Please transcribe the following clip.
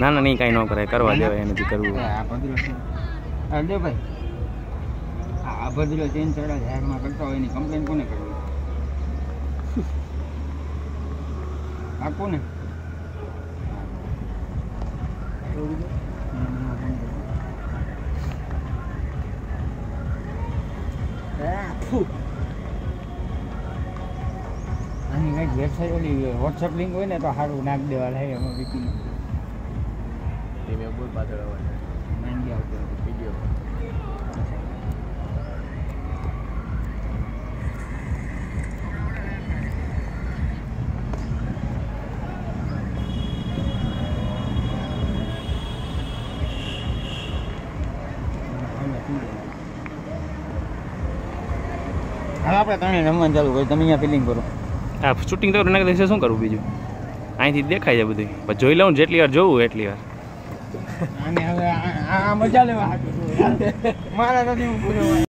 ના ના નહીં કાંઈ ન કરાય કરવા દેવાય એનાથી કરવું. આ ભદ્રો ચેન ચડા જાહેરમાં કરતા હોય એની કમ્પ્લેન કોને કરવી? આ કોને? આની કંઈક વેબસાઇટ ઓલી વોટ્સઅપ લિંક હોય ને તો સારું નાખ દેવા લાગે એમાં વીપીને ધીમે બોલ પાછળ અવાજ માંડી આવતો વિડીયો હાલ આપણે ત્રણે રમવાનું ચાલુ કરી તમે અહીંયા ફિલિંગ કરો આ શૂટિંગ તો એના દિવસે શું કરવું બીજું અહીંથી દેખાય છે બધું પછી જોઈ લઉં ને જેટલી વાર જોવું એટલી વાર આને હવે આ- મજા લેવા મારા નથી